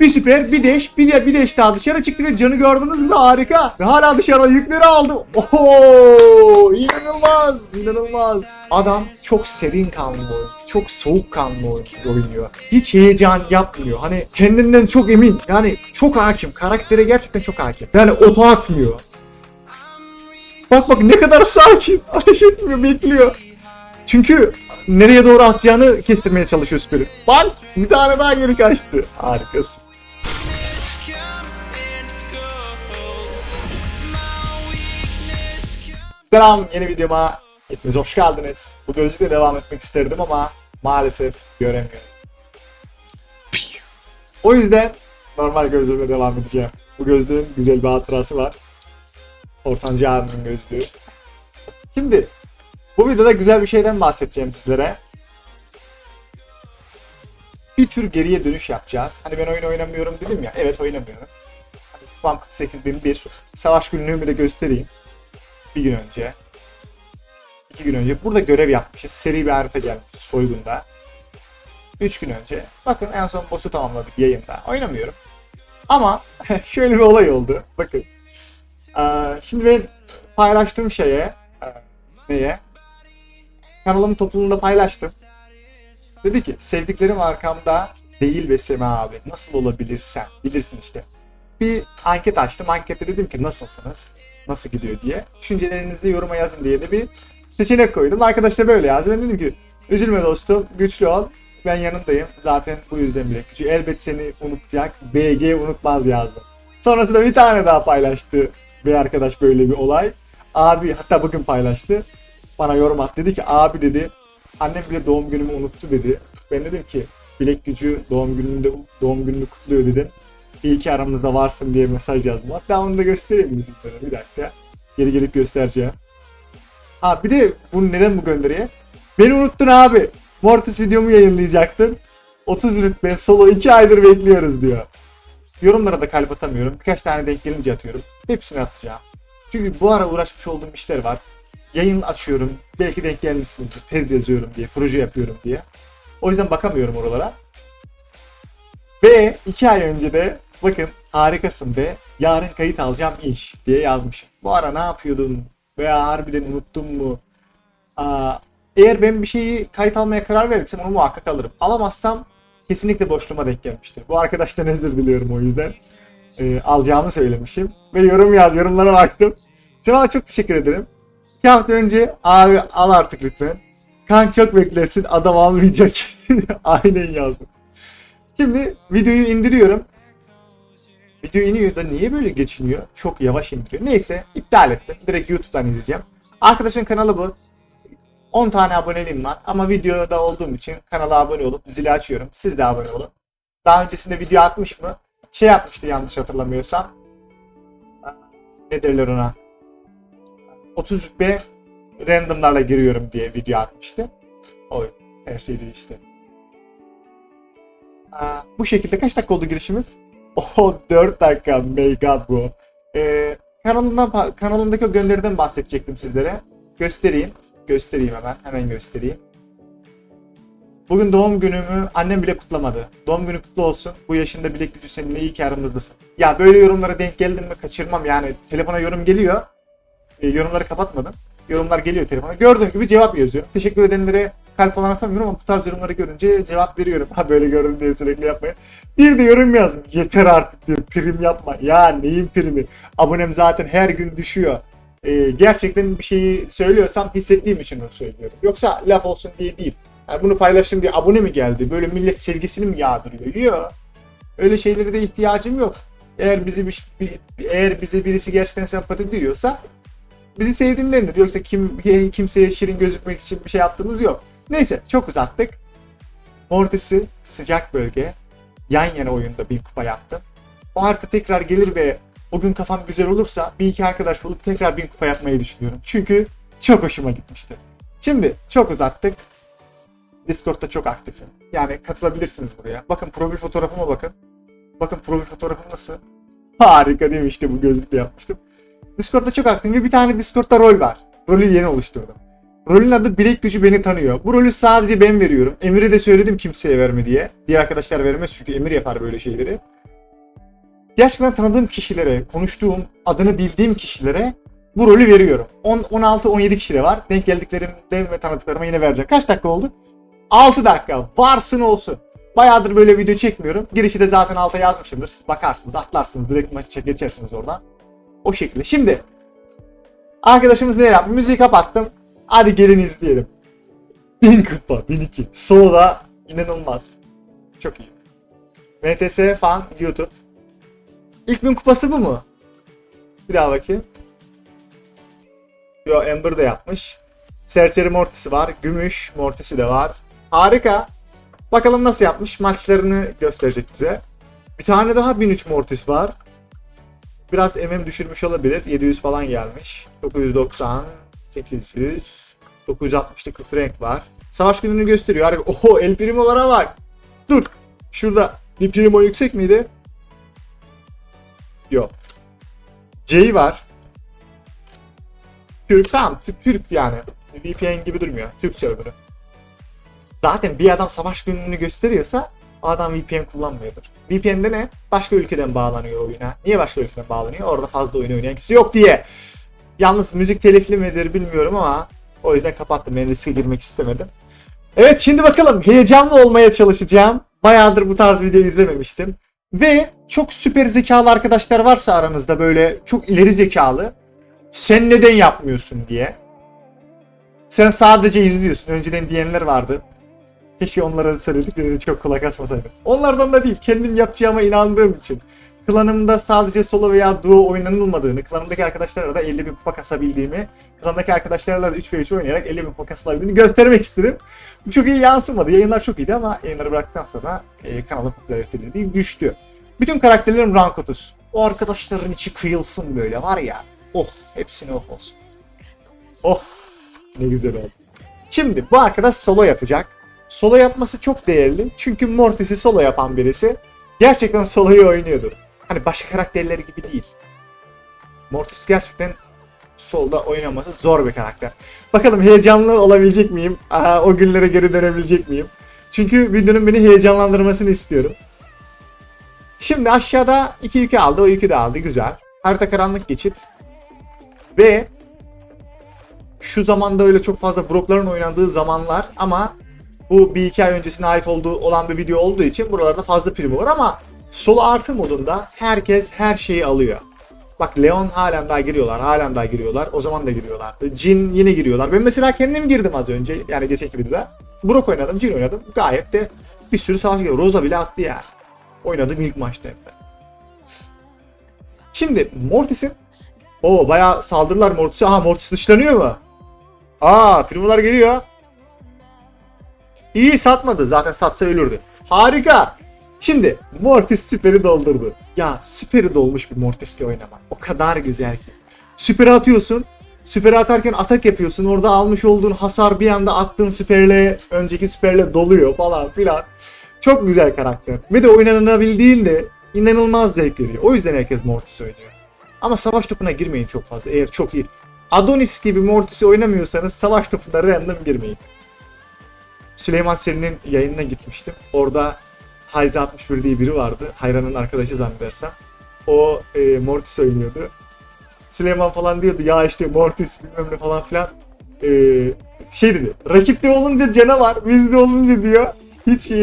Bir süper, bir deş, bir de bir deş daha dışarı çıktı ve canı gördünüz mü? Harika. Ve hala dışarıda yükleri aldı. Oho! İnanılmaz, inanılmaz. Adam çok serin kanlı. Çok soğuk kanlı oynuyor. Hiç heyecan yapmıyor. Hani kendinden çok emin. Yani çok hakim. Karaktere gerçekten çok hakim. Yani oto atmıyor. Bak bak ne kadar sakin. Ateş etmiyor, bekliyor. Çünkü nereye doğru atacağını kestirmeye çalışıyor Spirit. Bak bir tane daha geri kaçtı. Harikasın. Selam yeni videoma. Hepiniz hoş geldiniz. Bu gözlükle devam etmek isterdim ama maalesef göremiyorum. O yüzden normal gözlüğümle devam edeceğim. Bu gözlüğün güzel bir hatırası var. Ortancı abimin gözlüğü. Şimdi bu videoda güzel bir şeyden bahsedeceğim sizlere. Bir tür geriye dönüş yapacağız. Hani ben oyun oynamıyorum dedim ya. Evet oynamıyorum. Hani Kupam 48001. Savaş günlüğümü de göstereyim. Bir gün önce. iki gün önce. Burada görev yapmışız. Seri bir harita gelmiş soygunda. 3 gün önce. Bakın en son boss'u tamamladık yayında. Oynamıyorum. Ama şöyle bir olay oldu. Bakın. Ee, şimdi ben paylaştığım şeye e, neye? Kanalımın topluluğunda paylaştım. Dedi ki sevdiklerim arkamda değil ve Sema abi nasıl olabilirsen bilirsin işte. Bir anket açtım. Ankette dedim ki nasılsınız? Nasıl gidiyor diye. Düşüncelerinizi yoruma yazın diye de bir seçenek koydum. Arkadaş da böyle yazdı. Ben dedim ki üzülme dostum güçlü ol. Ben yanındayım. Zaten bu yüzden bile küçük. Elbet seni unutacak. BG unutmaz yazdım. Sonrasında bir tane daha paylaştı bir arkadaş böyle bir olay. Abi hatta bugün paylaştı. Bana yorum at dedi ki abi dedi annem bile doğum günümü unuttu dedi. Ben dedim ki bilek gücü doğum gününde doğum gününü kutluyor dedim. İyi ki aramızda varsın diye mesaj yazdım. Hatta onu da göstereyim sizlere bir dakika. Geri gelip göstereceğim. Ha bir de bunu neden bu gönderiye? Beni unuttun abi. Mortis videomu yayınlayacaktın. 30 rütbe solo 2 aydır bekliyoruz diyor. Yorumlara da kalp atamıyorum. Birkaç tane denk gelince atıyorum. Hepsini atacağım. Çünkü bu ara uğraşmış olduğum işler var. Yayın açıyorum. Belki denk gelmişsinizdir. Tez yazıyorum diye, proje yapıyorum diye. O yüzden bakamıyorum oralara. Ve iki ay önce de bakın harikasın be. Yarın kayıt alacağım iş diye yazmışım. Bu ara ne yapıyordun? Veya harbiden unuttun mu? Aa, eğer ben bir şeyi kayıt almaya karar verirsem onu muhakkak alırım. Alamazsam kesinlikle boşluğuma denk gelmiştir. Bu arkadaştan özür diliyorum o yüzden. Ee, alacağımı söylemişim. Ve yorum yaz, yorumlara baktım. Sana çok teşekkür ederim. İki hafta önce abi al artık lütfen. Kan çok beklersin adam almayacak. Aynen yazmış. Şimdi videoyu indiriyorum. Video iniyor da niye böyle geçiniyor? Çok yavaş indiriyor. Neyse iptal ettim. Direkt YouTube'dan izleyeceğim. Arkadaşın kanalı bu. 10 tane aboneliğim var ama videoda olduğum için kanala abone olup zili açıyorum. Siz de abone olun. Daha öncesinde video atmış mı? Şey atmıştı yanlış hatırlamıyorsam. Ne derler ona? 30 B randomlarla giriyorum diye video atmıştı. O her şey değişti. Aa, bu şekilde kaç dakika oldu girişimiz? Oh 4 dakika. My god bu. Ee, kanalımdan, kanalımdaki o gönderiden bahsedecektim sizlere. Göstereyim. Göstereyim hemen. Hemen göstereyim. Bugün doğum günümü annem bile kutlamadı. Doğum günü kutlu olsun. Bu yaşında bilek gücü seninle iyi ki aramızdasın. Ya böyle yorumlara denk geldim mi kaçırmam yani. Telefona yorum geliyor. E, yorumları kapatmadım. Yorumlar geliyor telefona. Gördüğüm gibi cevap yazıyorum. Teşekkür edenlere kalp falan atamıyorum ama bu tarz yorumları görünce cevap veriyorum. Ha böyle gördüm diye sürekli yapmayın. Bir de yorum yazmış. Yeter artık diyor. Prim yapma. Ya neyin primi? Abonem zaten her gün düşüyor. Ee, gerçekten bir şeyi söylüyorsam hissettiğim için onu söylüyorum. Yoksa laf olsun diye değil. Yani bunu paylaştım diye abone mi geldi? Böyle millet sevgisini mi yağdırıyor? Yok. Öyle şeylere de ihtiyacım yok. Eğer bizi bir, bir- eğer bize birisi gerçekten sempati duyuyorsa bizi sevdiğindendir. Yoksa kim kimseye şirin gözükmek için bir şey yaptığımız yok. Neyse çok uzattık. Mortis'i sıcak bölge yan yana oyunda bir kupa yaptım. O harita tekrar gelir ve o gün kafam güzel olursa bir iki arkadaş bulup tekrar bin kupa yapmayı düşünüyorum. Çünkü çok hoşuma gitmişti. Şimdi çok uzattık. Discord'da çok aktifim. Yani katılabilirsiniz buraya. Bakın profil fotoğrafıma bakın. Bakın profil fotoğrafım nasıl? Harika değil mi? İşte bu gözlükle yapmıştım. Discord'da çok aktifim ve bir tane Discord'da rol var. Rolü yeni oluşturdum. Rolün adı Bilek Gücü Beni Tanıyor. Bu rolü sadece ben veriyorum. Emir'e de söyledim kimseye verme diye. Diğer arkadaşlar vermez çünkü Emir yapar böyle şeyleri. gerçekten tanıdığım kişilere, konuştuğum, adını bildiğim kişilere bu rolü veriyorum. 10, 16, 17 kişi de var. Denk geldiklerimde ve tanıdıklarıma yine vereceğim. Kaç dakika oldu? 6 dakika. Varsın olsun. Bayağıdır böyle video çekmiyorum. Girişi de zaten alta yazmışımdır. Siz bakarsınız, atlarsınız, direkt maçı geçersiniz oradan. O şekilde. Şimdi arkadaşımız ne yaptı? Müziği kapattım. Hadi gelin izleyelim. 1000 kupa, 1002. Solo da inanılmaz. Çok iyi. MTS fan YouTube. İlk bin kupası bu mu? Bir daha bakayım. Yo Ember de yapmış. Serseri Mortis'i var. Gümüş Mortis'i de var. Harika. Bakalım nasıl yapmış. Maçlarını gösterecek bize. Bir tane daha 1003 Mortis var. Biraz MM düşürmüş olabilir. 700 falan gelmiş. 990, 800, 960'lık bir frank var. Savaş gününü gösteriyor. Harika. Oho El Primo'lara bak. Dur. Şurada bir Primo yüksek miydi? Yok. J var. Türk tamam Türk, Türk yani. VPN gibi durmuyor. Türk serverı. Zaten bir adam savaş gününü gösteriyorsa adam VPN kullanmıyordur. VPN'de ne? Başka ülkeden bağlanıyor oyuna. Niye başka ülkeden bağlanıyor? Orada fazla oyun oynayan kimse yok diye. Yalnız müzik telifli midir bilmiyorum ama o yüzden kapattım. Ben riske girmek istemedim. Evet şimdi bakalım heyecanlı olmaya çalışacağım. Bayağıdır bu tarz video izlememiştim. Ve çok süper zekalı arkadaşlar varsa aranızda böyle çok ileri zekalı. Sen neden yapmıyorsun diye. Sen sadece izliyorsun. Önceden diyenler vardı. Keşke onlara söylediklerini çok kulak asmasaydım. Onlardan da değil. Kendim yapacağıma inandığım için. Klanımda sadece solo veya duo oynanılmadığını, klanımdaki arkadaşlarla da 50 bin kupa kasabildiğimi, klandaki arkadaşlarla da 3 ve 3 oynayarak 50 bin kupa kasılabildiğini göstermek istedim. Bu çok iyi yansımadı. Yayınlar çok iyiydi ama yayınları bıraktıktan sonra e, kanalın popülariteli düştü. Bütün karakterlerim rank 30. O arkadaşların içi kıyılsın böyle var ya. Oh hepsine oh olsun. Oh ne güzel oldu. Şimdi bu arkadaş solo yapacak. Solo yapması çok değerli. Çünkü Mortis'i solo yapan birisi gerçekten soloyu oynuyordu. Hani başka karakterleri gibi değil. Mortis gerçekten solda oynaması zor bir karakter. Bakalım heyecanlı olabilecek miyim? Aa, o günlere geri dönebilecek miyim? Çünkü videonun beni heyecanlandırmasını istiyorum. Şimdi aşağıda iki yükü aldı. O yükü de aldı. Güzel. Harita karanlık geçit. Ve şu zamanda öyle çok fazla Brock'ların oynandığı zamanlar ama bu bir iki ay öncesine ait olduğu olan bir video olduğu için buralarda fazla primo var ama solo artı modunda herkes her şeyi alıyor. Bak Leon halen daha giriyorlar, halen daha giriyorlar. O zaman da giriyorlardı. Jin yine giriyorlar. Ben mesela kendim girdim az önce. Yani geçenki videoda. Brock oynadım, Jin oynadım. Gayet de bir sürü savaş geliyor. Rosa bile attı yani. Oynadım ilk maçta hep ben. Şimdi Mortis'in o bayağı saldırılar Mortis'e. Aha Mortis dışlanıyor mu? Aa firmalar geliyor. İyi satmadı. Zaten satsa ölürdü. Harika. Şimdi Mortis süperi doldurdu. Ya süperi dolmuş bir Mortis'le oynamak. O kadar güzel ki. Süperi atıyorsun. Süperi atarken atak yapıyorsun. Orada almış olduğun hasar bir anda attığın süperle önceki süperle doluyor falan filan. Çok güzel karakter. Ve de oynanabildiğinde inanılmaz zevk veriyor. O yüzden herkes Mortis oynuyor. Ama savaş topuna girmeyin çok fazla. Eğer çok iyi. Adonis gibi Mortis'i oynamıyorsanız savaş topuna random girmeyin. Süleyman Seri'nin yayınına gitmiştim. Orada Hayze 61 diye biri vardı. Hayran'ın arkadaşı zannedersem. O e, Mortis oynuyordu. Süleyman falan diyordu ya işte Mortis bilmem ne falan filan. E, şey dedi. Rakipte olunca canavar, bizde olunca diyor hiç e,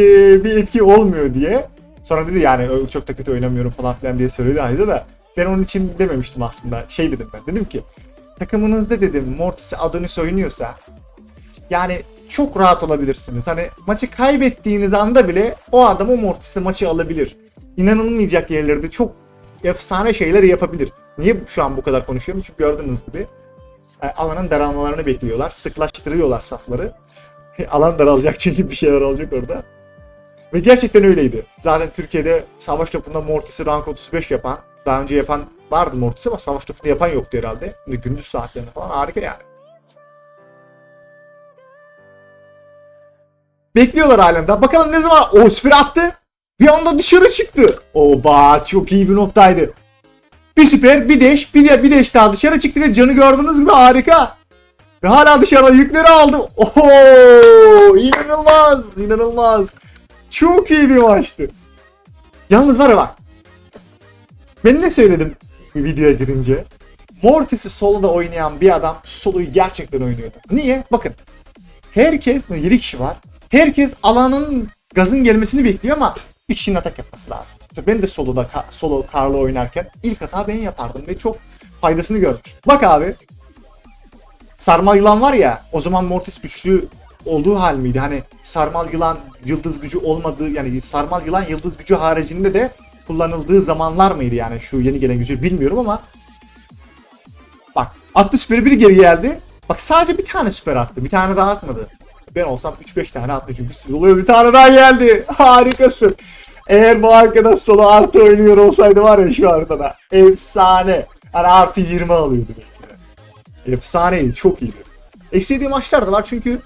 bir etki olmuyor diye. Sonra dedi yani "Ö, çok da kötü oynamıyorum falan filan diye söyledi Hayze da. Ben onun için dememiştim aslında. Şey dedim ben. Dedim ki takımınızda dedim Mortis Adonis oynuyorsa yani çok rahat olabilirsiniz. Hani maçı kaybettiğiniz anda bile o adam o Mortis'le maçı alabilir. İnanılmayacak yerlerde çok efsane şeyler yapabilir. Niye şu an bu kadar konuşuyorum? Çünkü gördüğünüz gibi e, alanın daralmalarını bekliyorlar. Sıklaştırıyorlar safları. Alan daralacak çünkü bir şeyler olacak orada. Ve gerçekten öyleydi. Zaten Türkiye'de savaş topunda Mortis'i rank 35 yapan, daha önce yapan vardı Mortis'i ama savaş topunda yapan yoktu herhalde. Şimdi gündüz saatlerinde falan harika yani. Bekliyorlar halen daha. Bakalım ne zaman o süper attı. Bir anda dışarı çıktı. Oba çok iyi bir noktaydı. Bir süper, bir deş, bir de bir deş daha dışarı çıktı ve canı gördüğünüz gibi harika. Ve hala dışarıda yükleri aldı. Oho! inanılmaz, inanılmaz. Çok iyi bir maçtı. Yalnız var ya bak. Ben ne söyledim videoya girince? Mortis'i soloda oynayan bir adam soloyu gerçekten oynuyordu. Niye? Bakın. Herkes, 7 kişi var. Herkes alanın gazın gelmesini bekliyor ama bir kişinin atak yapması lazım. Mesela ben de soloda solo Karla oynarken ilk hata ben yapardım ve çok faydasını görmüş. Bak abi. Sarmal yılan var ya o zaman Mortis güçlü olduğu hal miydi? Hani sarmal yılan yıldız gücü olmadığı yani sarmal yılan yıldız gücü haricinde de kullanıldığı zamanlar mıydı yani şu yeni gelen gücü bilmiyorum ama bak attı süperi biri geri geldi. Bak sadece bir tane süper attı. Bir tane daha atmadı. Ben olsam 3-5 tane atmışım. Bir oluyor. Bir tane daha geldi. Harikasın. Eğer bu arkadaş solo artı oynuyor olsaydı var ya şu haritada. Efsane. Yani artı 20 alıyordu belki. Efsaneydi. Çok iyiydi. Eksiği maçlar da var çünkü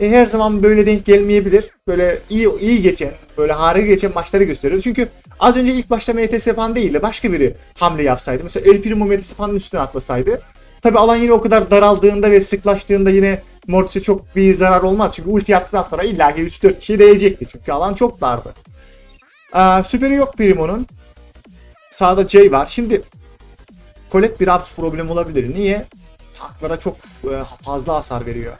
e, her zaman böyle denk gelmeyebilir. Böyle iyi iyi geçen, böyle harika geçen maçları gösteriyordu. Çünkü az önce ilk başta MTS falan değil de başka biri hamle yapsaydı. Mesela El Primo MTS falan üstüne atlasaydı. Tabi alan yine o kadar daraldığında ve sıklaştığında yine Mortis'e çok bir zarar olmaz. Çünkü ulti attıktan sonra illaki 3-4 kişi değecekti. Çünkü alan çok dardı. Aa, süperi yok Primo'nun. Sağda Jay var. Şimdi Colette bir abs problem olabilir. Niye? Tanklara çok e, fazla hasar veriyor.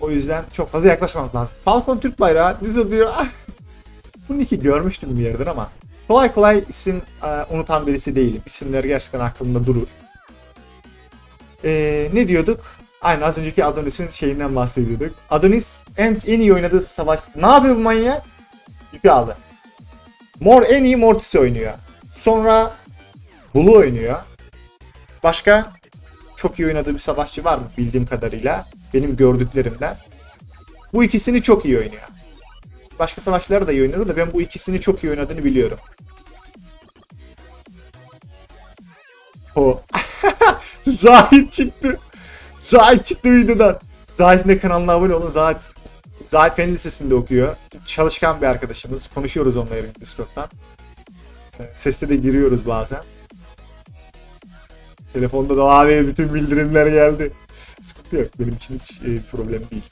O yüzden çok fazla yaklaşmamak lazım. Falcon Türk bayrağı dizi diyor. Ah! Bunun iki görmüştüm bir yerden ama kolay kolay isim e, unutan birisi değilim. İsimleri gerçekten aklımda durur. Ee, ne diyorduk? Aynen az önceki Adonis'in şeyinden bahsediyorduk. Adonis en, en iyi oynadığı savaş... Ne yapıyor bu manyak? İpi aldı. Mor en iyi Mortis oynuyor. Sonra Blue oynuyor. Başka çok iyi oynadığı bir savaşçı var mı bildiğim kadarıyla? Benim gördüklerimden. Bu ikisini çok iyi oynuyor. Başka savaşçıları da iyi oynuyor da ben bu ikisini çok iyi oynadığını biliyorum. O. Zahit çıktı. Zahit çıktı videodan. Zahit'in de kanalına abone olun. Zahit, Zahit Fen Lisesi'nde okuyor. Çalışkan bir arkadaşımız. Konuşuyoruz onunla yarın Discord'dan. Seste de giriyoruz bazen. Telefonda da abi bütün bildirimler geldi. Sıkıntı yok. Benim için hiç e, problem değil.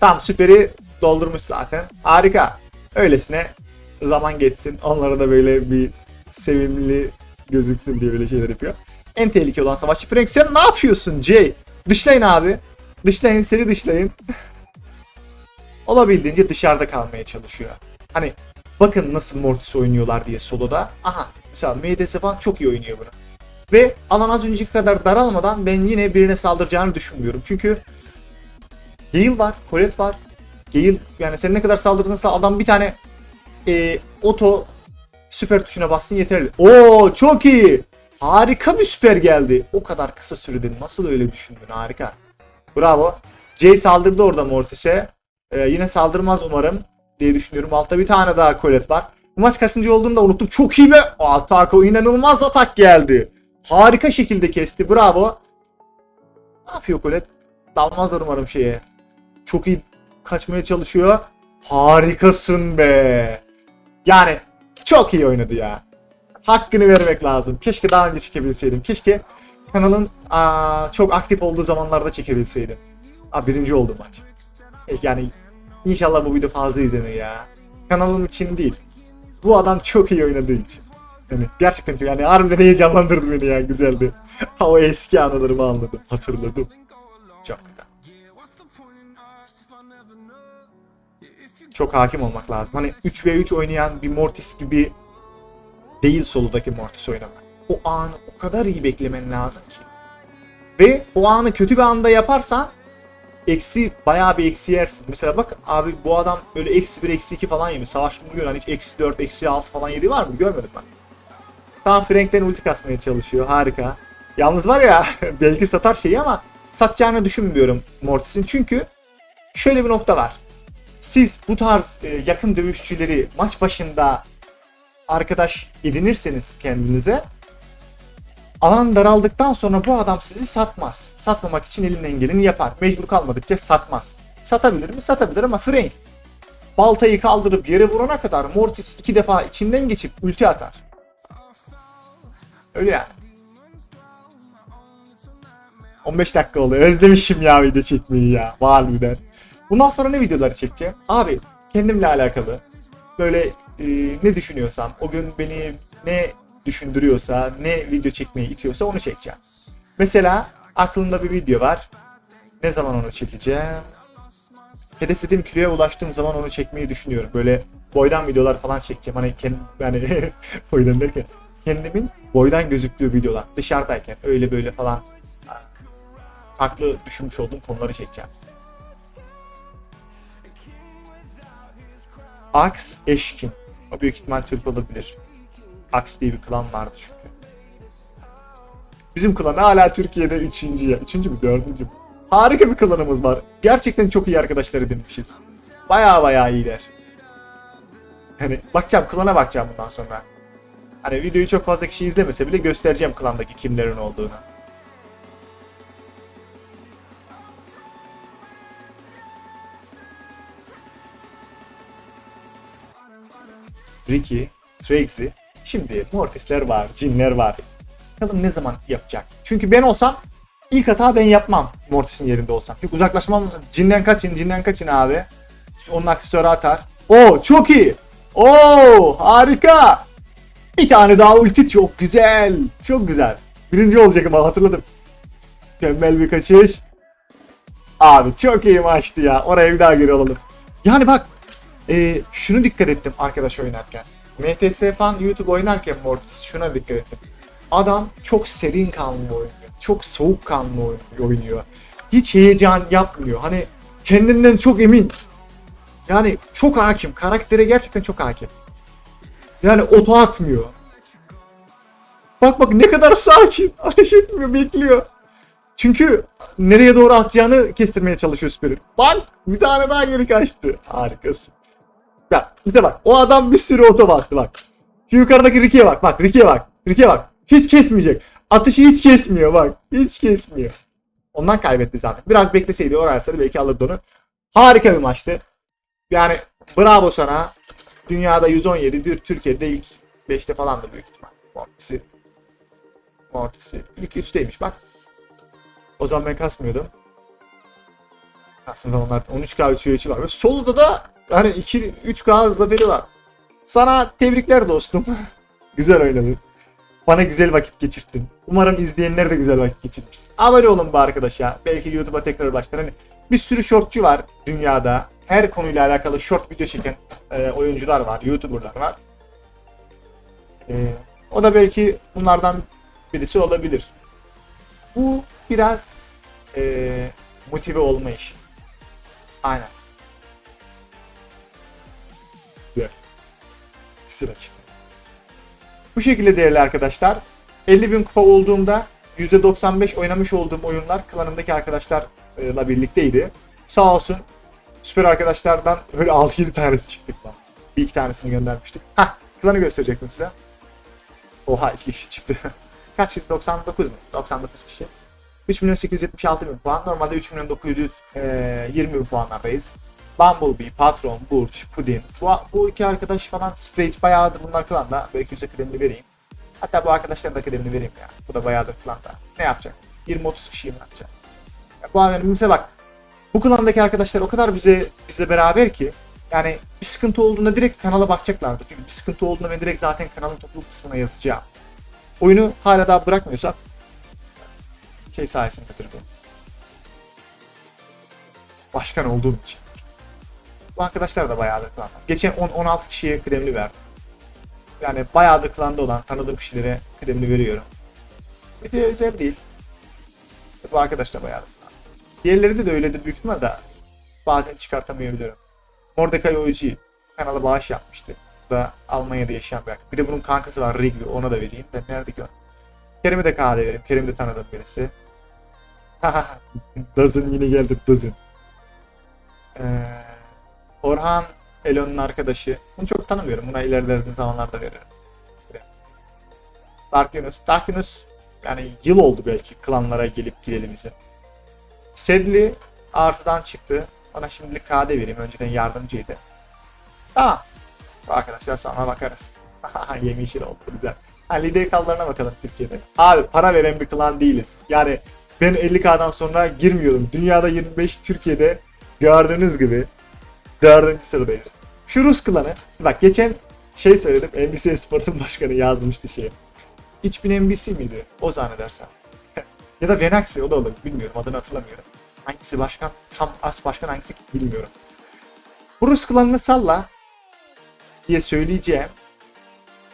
Tamam süperi doldurmuş zaten. Harika. Öylesine zaman geçsin. Onlara da böyle bir sevimli gözüksün diye böyle şeyler yapıyor. En tehlikeli olan savaşçı Frank sen ne yapıyorsun Jay? Dışlayın abi. Dışlayın seni dışlayın. Olabildiğince dışarıda kalmaya çalışıyor. Hani bakın nasıl Mortis oynuyorlar diye soloda. Aha mesela MDS falan çok iyi oynuyor bunu. Ve alan az önceki kadar daralmadan ben yine birine saldıracağını düşünmüyorum. Çünkü Gale var, Colette var. Gale yani sen ne kadar saldırırsan adam bir tane e, oto süper tuşuna bassın yeterli. Oo çok iyi. Harika bir süper geldi. O kadar kısa sürede nasıl öyle düşündün harika. Bravo. Jay saldırdı orada Mortis'e. Ee, yine saldırmaz umarım diye düşünüyorum. Altta bir tane daha Colette var. Bu maç kaçıncı olduğunu da unuttum. Çok iyi be. Atak o inanılmaz atak geldi. Harika şekilde kesti. Bravo. Ne yapıyor Colette? Dalmazlar umarım şeye. Çok iyi kaçmaya çalışıyor. Harikasın be. Yani çok iyi oynadı ya. Hakkını vermek lazım. Keşke daha önce çekebilseydim. Keşke kanalın aa, çok aktif olduğu zamanlarda çekebilseydim. Aa, birinci oldu maç. E, Yani inşallah bu video fazla izlenir ya. Kanalım için değil. Bu adam çok iyi oynadığı için. Yani gerçekten çok yani harbiden heyecanlandırdı beni ya güzeldi. o eski anılarımı anladım. Hatırladım. Çok güzel. Çok hakim olmak lazım. Hani 3v3 oynayan bir Mortis gibi değil soludaki Mortis oynamak. O anı o kadar iyi beklemen lazım ki. Ve o anı kötü bir anda yaparsan eksi bayağı bir eksi yersin. Mesela bak abi bu adam böyle eksi 1 eksi 2 falan yemiş. Savaş günü hani hiç eksi 4 eksi 6 falan yedi var mı? Görmedim ben. Tam Frank'ten ulti kasmaya çalışıyor. Harika. Yalnız var ya belki satar şeyi ama satacağını düşünmüyorum Mortis'in. Çünkü şöyle bir nokta var. Siz bu tarz e, yakın dövüşçüleri maç başında arkadaş edinirseniz kendinize alan daraldıktan sonra bu adam sizi satmaz. Satmamak için elinden geleni yapar. Mecbur kalmadıkça satmaz. Satabilir mi? Satabilir ama Frank baltayı kaldırıp yere vurana kadar Mortis iki defa içinden geçip ulti atar. Öyle yani. 15 dakika oluyor. Özlemişim ya video çekmeyi ya. Harbiden. Bundan sonra ne videoları çekeceğim? Abi kendimle alakalı. Böyle e, ne düşünüyorsam, o gün beni ne düşündürüyorsa, ne video çekmeye itiyorsa onu çekeceğim. Mesela aklımda bir video var. Ne zaman onu çekeceğim? Hedeflediğim kiloya ulaştığım zaman onu çekmeyi düşünüyorum. Böyle boydan videolar falan çekeceğim. Hani kendim, yani boydan derken kendimin boydan gözüktüğü videolar. Dışarıdayken öyle böyle falan farklı düşünmüş olduğum konuları çekeceğim. Ax Eşkin. O büyük ihtimal Türk olabilir. Ax diye bir klan vardı çünkü. Bizim klan hala Türkiye'de üçüncü ya. Üçüncü mü dördüncü mü? Harika bir klanımız var. Gerçekten çok iyi arkadaşlar edinmişiz. Baya baya iyiler. Hani bakacağım klana bakacağım bundan sonra. Hani videoyu çok fazla kişi izlemese bile göstereceğim klandaki kimlerin olduğunu. Ricky, Tracy, şimdi Mortis'ler var, Jin'ler var. Bakalım ne zaman yapacak. Çünkü ben olsam ilk hata ben yapmam Mortis'in yerinde olsam. Çünkü uzaklaşmam, Jin'den kaçın, Jin'den kaçın abi. Onun aksesuarı atar. Oo çok iyi. Oo harika. Bir tane daha ulti çok güzel. Çok güzel. Birinci olacak hatırladım. Mükemmel bir kaçış. Abi çok iyi maçtı ya. Oraya bir daha geri alalım. Yani bak e, şunu dikkat ettim arkadaş oynarken. MTS falan YouTube oynarken Mortis şuna dikkat ettim. Adam çok serin kanlı oynuyor. Çok soğuk kanlı oynuyor. Hiç heyecan yapmıyor. Hani kendinden çok emin. Yani çok hakim. Karaktere gerçekten çok hakim. Yani oto atmıyor. Bak bak ne kadar sakin. Ateş etmiyor, bekliyor. Çünkü nereye doğru atacağını kestirmeye çalışıyor Spirit. Bak bir tane daha geri kaçtı. Harikasın. Ya bize bak o adam bir sürü oto bastı bak. Şu yukarıdaki Ricky'e bak bak Ricky'e bak. Ricky'e bak. Hiç kesmeyecek. Atışı hiç kesmiyor bak. Hiç kesmiyor. Ondan kaybetti zaten. Biraz bekleseydi oraya alsaydı belki alırdı onu. Harika bir maçtı. Yani bravo sana. Dünyada 117, Türkiye'de ilk 5'te falandı büyük ihtimal. Mortis'i. Mortis'i. İlk 3'teymiş bak. O zaman ben kasmıyordum. Aslında onlar 13K 3 3 var. Ve soluda da hani 2 3K zaferi var. Sana tebrikler dostum. güzel oynadın. Bana güzel vakit geçirttin. Umarım izleyenler de güzel vakit geçirmiştir. Abone olun bu arkadaşa. Belki YouTube'a tekrar başlar. Hani bir sürü shortçu var dünyada. Her konuyla alakalı short video çeken e, oyuncular var, YouTuber'lar var. E, o da belki bunlardan birisi olabilir. Bu biraz e, motive olma işi. Aynen. Güzel. Güzel açık. Bu şekilde değerli arkadaşlar. 50.000 kupa olduğumda %95 oynamış olduğum oyunlar klanımdaki arkadaşlarla birlikteydi. Sağ olsun süper arkadaşlardan böyle 6-7 tanesi çıktık lan. Bir iki tanesini göndermiştik. Hah klanı gösterecektim size. Oha iki kişi çıktı. Kaç kişi? 99 mu? 99 kişi. 3 milyon 876 bin puan. Normalde 3 milyon 920 bin puanlardayız. Bumblebee, Patron, Burç, Pudin. Bu, bu iki arkadaş falan Sprite bayağıdır bunlar klanda. Belki yüksek kıdemini vereyim. Hatta bu arkadaşların da kıdemini vereyim ya. Bu da bayağıdır klanda. Ne yapacak? 20-30 kişiyi mi yapacak? Ya bu mesela bak. Bu klandaki arkadaşlar o kadar bize bizle beraber ki yani bir sıkıntı olduğunda direkt kanala bakacaklardı. Çünkü bir sıkıntı olduğunda ben direkt zaten kanalın topluluk kısmına yazacağım. Oyunu hala daha bırakmıyorsak şey sayesindedir bu. Başkan olduğum için. Bu arkadaşlar da bayağıdır klan var. Geçen 10-16 kişiye kıdemli verdim. Yani bayağıdır klanda olan tanıdığım kişilere kıdemli veriyorum. De özel değil. Bu arkadaş da bayağıdır. Diğerlerinde de öyledir büyük ihtimal da bazen çıkartamayabiliyorum. Mordecai OG kanala bağış yapmıştı. Bu da Almanya'da yaşayan bir arkadaş. Bir de bunun kankası var Rigby ona da vereyim. Ben nerede gör? Kerim'e de KD vereyim. Kerim de tanıdığım birisi. Dazın yine geldi Dazın. Ee, Orhan Elon'un arkadaşı. Bunu çok tanımıyorum. Buna ilerleyen zamanlarda veririm. Dark Yunus. Dark Yunus yani yıl oldu belki klanlara gelip gidelimizin. Sedli artıdan çıktı. Ona şimdilik KD vereyim. Önceden yardımcıydı. Tamam. Arkadaşlar sonra bakarız. Yemişil oldu güzel. Ha, lider kallarına bakalım Türkiye'de. Abi para veren bir klan değiliz. Yani ben 50k'dan sonra girmiyordum. Dünyada 25, Türkiye'de gördüğünüz gibi dördüncü sıradayız. Şu Rus klanı, işte bak geçen şey söyledim. NBC Sport'un başkanı yazmıştı şey. 3000 NBC miydi? O zannedersem. ya da Venaxi o da olabilir. Bilmiyorum adını hatırlamıyorum. Hangisi başkan? Tam as başkan hangisi bilmiyorum. Bu Rus klanını salla diye söyleyeceğim.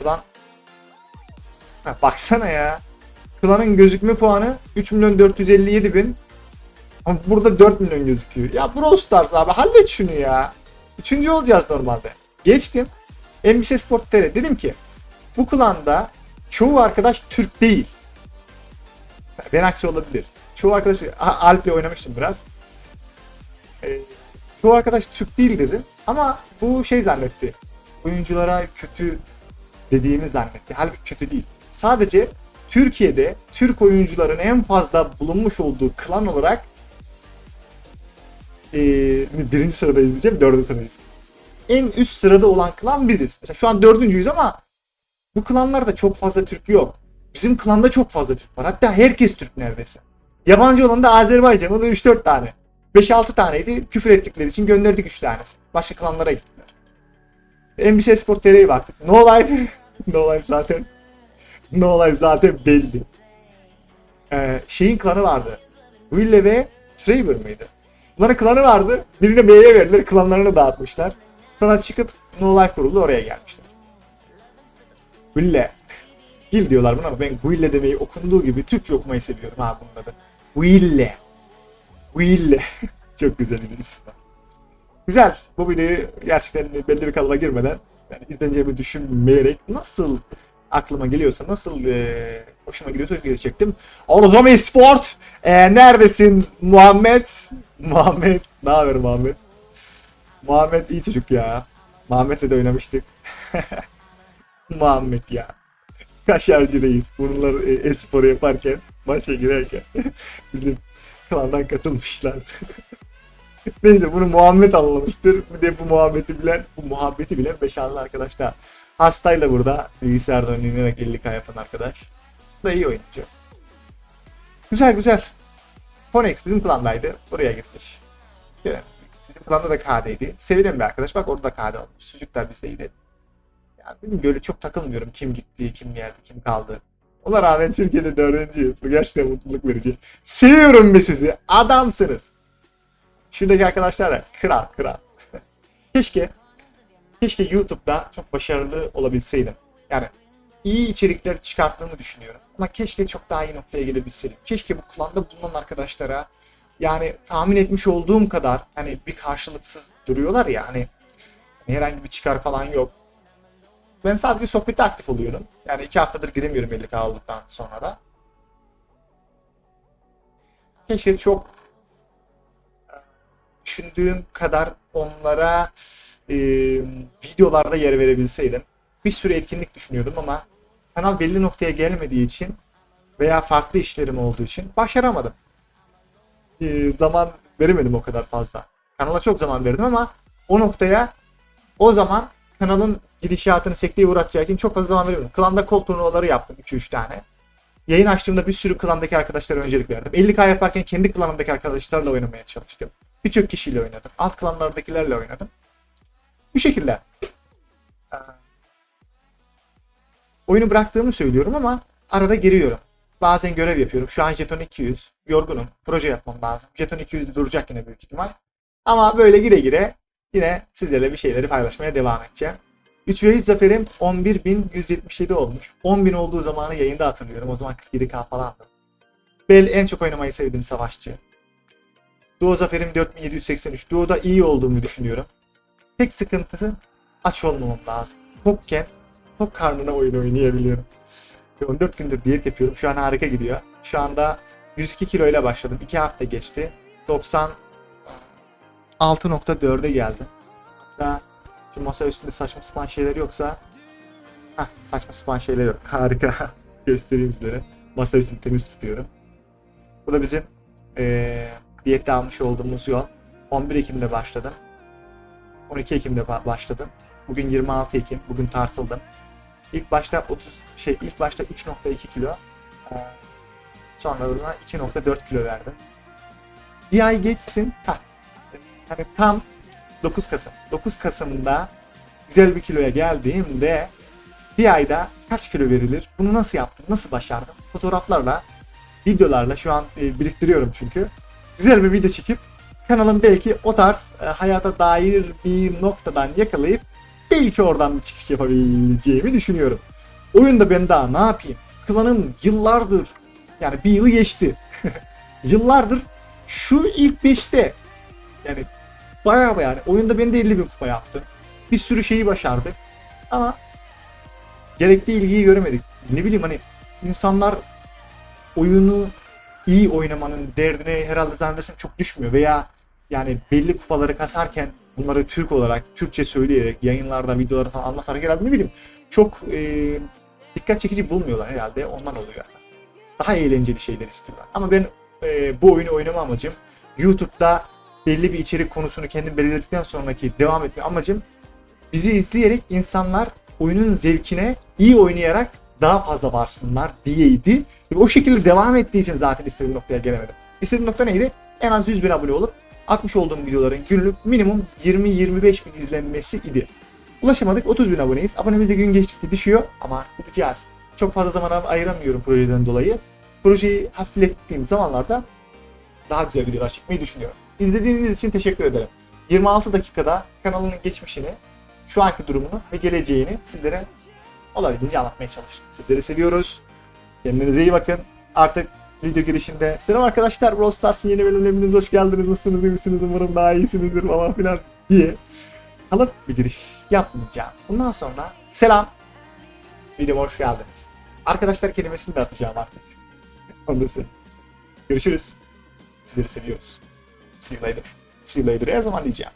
Ulan ha, baksana ya. Klanın gözükme puanı 3 milyon 457 bin. Ama burada 4 milyon gözüküyor. Ya Brawl Stars abi hallet şunu ya. Üçüncü olacağız normalde. Geçtim. NBC Sport TR. Dedim ki bu klanda çoğu arkadaş Türk değil. Ben aksi olabilir. Çoğu arkadaş Alp'le oynamıştım biraz. Ee, çoğu arkadaş Türk değil dedim. Ama bu şey zannetti. Oyunculara kötü dediğimi zannetti. Halbuki kötü değil. Sadece Türkiye'de Türk oyuncuların en fazla bulunmuş olduğu klan olarak ee, birinci sıradayız diyeceğim, dördüncü sıradayız. En üst sırada olan klan biziz. Mesela şu an dördüncüyüz ama bu klanlarda çok fazla Türk yok. Bizim klanda çok fazla Türk var. Hatta herkes Türk neredeyse. Yabancı olan da Azerbaycan. O da 3-4 tane. 5-6 taneydi. Küfür ettikleri için gönderdik 3 tanesi. Başka klanlara gittiler. NBC Sport TR'ye baktık. No Life. no Life zaten. No Life zaten belli. Ee, şeyin klanı vardı. Wille ve Traver mıydı? Bunların klanı vardı. Birine B'ye verdiler. Klanlarını dağıtmışlar. Sonra çıkıp No Life kuruldu oraya gelmişler. Wille. Gil diyorlar buna ama ben Guille demeyi okunduğu gibi Türkçe okumayı seviyorum ha bunun adı. Guille. Guille. Çok güzel bir isim. var. Güzel. Bu videoyu gerçekten belli bir kalıba girmeden yani izleneceğimi düşünmeyerek nasıl aklıma geliyorsa, nasıl e, hoşuma gidiyorsa öyle çektim. Orozome Sport. E, neredesin Muhammed? Muhammed. Ne haber Muhammed? Muhammed iyi çocuk ya. Muhammed'le de oynamıştık. Muhammed ya. Kaşarcı reis. Bunlar e, e-sporu yaparken, maça girerken bizim klandan katılmışlardı. Neyse bunu Muhammed anlamıştır. Bir de bu muhabbeti bilen, bu muhabbeti bilen Beşarlı arkadaş da. Hastayla burada bilgisayarda oynayarak 50k yapan arkadaş. Bu da iyi oyuncu. Güzel güzel. Ponex bizim klandaydı. Buraya gitmiş. Bizim klanda da KD'ydi. Sevilen bir arkadaş. Bak orada da KD olmuş. Sucuklar bizdeydi. Yani benim böyle çok takılmıyorum. Kim gitti, kim geldi, kim kaldı. Ona rağmen Türkiye'de dördüncüyüz. Bu gerçekten mutluluk verici. Seviyorum be sizi. Adamsınız. Şuradaki arkadaşlar da kral kral. keşke keşke YouTube'da çok başarılı olabilseydim. Yani iyi içerikler çıkarttığımı düşünüyorum. Ama keşke çok daha iyi noktaya gelebilseydim. Keşke bu klanda bulunan arkadaşlara yani tahmin etmiş olduğum kadar hani bir karşılıksız duruyorlar ya hani herhangi bir çıkar falan yok. Ben sadece sohbette aktif oluyorum. Yani iki haftadır giremiyorum 50k olduktan sonra da. Keşke çok e, düşündüğüm kadar onlara e, videolarda yer verebilseydim. Bir sürü etkinlik düşünüyordum ama kanal belli noktaya gelmediği için veya farklı işlerim olduğu için başaramadım. E, zaman veremedim o kadar fazla. Kanala çok zaman verdim ama o noktaya o zaman kanalın gidişatını sekteye uğratacağı için çok fazla zaman veriyorum. Klanda kol turnuvaları yaptım 2-3 tane. Yayın açtığımda bir sürü klandaki arkadaşlara öncelik verdim. 50k yaparken kendi klanımdaki arkadaşlarla oynamaya çalıştım. Birçok kişiyle oynadım. Alt klanlardakilerle oynadım. Bu şekilde. Ee, Oyunu bıraktığımı söylüyorum ama arada giriyorum. Bazen görev yapıyorum. Şu an jeton 200. Yorgunum. Proje yapmam lazım. Jeton 200 duracak yine büyük ihtimal. Ama böyle gire gire yine sizlerle bir şeyleri paylaşmaya devam edeceğim. 3 ve 3 zaferim 11.177 olmuş. 10.000 olduğu zamanı yayında hatırlıyorum. O zaman 47k falandı. Bel en çok oynamayı sevdiğim savaşçı. Duo zaferim 4783. Duo'da iyi olduğumu düşünüyorum. Tek sıkıntısı aç olmamam lazım. Tokken tok karnına oyun oynayabiliyorum. Ve 14 gündür diyet yapıyorum. Şu an harika gidiyor. Şu anda 102 kilo ile başladım. 2 hafta geçti. 96.4'e geldim. Daha şu masa üstünde saçma sapan şeyler yoksa Hah saçma sapan şeyler yok. Harika. Göstereyim sizlere. Masa üstünü temiz tutuyorum. Bu da bizim eee diyette almış olduğumuz yol. 11 Ekim'de başladım. 12 Ekim'de ba- başladım. Bugün 26 Ekim. Bugün tartıldım. İlk başta 30 şey ilk başta 3.2 kilo. Ee, sonra da 2.4 kilo verdim. Bir ay geçsin. Ha. Hani tam 9 Kasım. 9 Kasım'da güzel bir kiloya geldiğimde bir ayda kaç kilo verilir? Bunu nasıl yaptım? Nasıl başardım? Fotoğraflarla, videolarla şu an biriktiriyorum çünkü. Güzel bir video çekip kanalın belki o tarz hayata dair bir noktadan yakalayıp belki oradan bir çıkış yapabileceğimi düşünüyorum. Oyunda ben daha ne yapayım? Klanım yıllardır yani bir yılı geçti. yıllardır şu ilk 5'te yani bayağı bayağı yani oyunda ben de 50 bin kupa yaptım. Bir sürü şeyi başardık. Ama gerekli ilgiyi göremedik. Ne bileyim hani insanlar oyunu iyi oynamanın derdine herhalde zannedersem çok düşmüyor veya yani belli kupaları kasarken bunları Türk olarak Türkçe söyleyerek yayınlarda videolarda falan anlatarak herhalde ne bileyim çok e, dikkat çekici bulmuyorlar herhalde ondan oluyor. Daha eğlenceli şeyler istiyorlar. Ama ben e, bu oyunu oynama amacım YouTube'da belli bir içerik konusunu kendim belirledikten sonraki devam etme amacım bizi izleyerek insanlar oyunun zevkine iyi oynayarak daha fazla varsınlar diyeydi. Ve o şekilde devam ettiği için zaten istediğim noktaya gelemedim. İstediğim nokta neydi? En az 100 bin abone olup atmış olduğum videoların günlük minimum 20-25 bin izlenmesi idi. Ulaşamadık 30 bin aboneyiz. Abonemiz de gün geçtikçe düşüyor ama yapacağız. Çok fazla zaman ayıramıyorum projeden dolayı. Projeyi hafiflettiğim zamanlarda daha güzel videolar çekmeyi düşünüyorum. İzlediğiniz için teşekkür ederim. 26 dakikada kanalının geçmişini, şu anki durumunu ve geleceğini sizlere olabildiğince anlatmaya çalıştım. Sizleri seviyoruz. Kendinize iyi bakın. Artık video girişinde selam arkadaşlar Brawl Stars'ın yeni bölümlerinize hoş geldiniz. Nasılsınız, iyi misiniz? Umarım daha iyisinizdir falan filan diye kalıp bir giriş yapmayacağım. Bundan sonra selam. Videoma hoş geldiniz. Arkadaşlar kelimesini de atacağım artık. Söyleyeyim. Görüşürüz. Sizleri seviyoruz. See you later. See you later her zaman diyeceğim.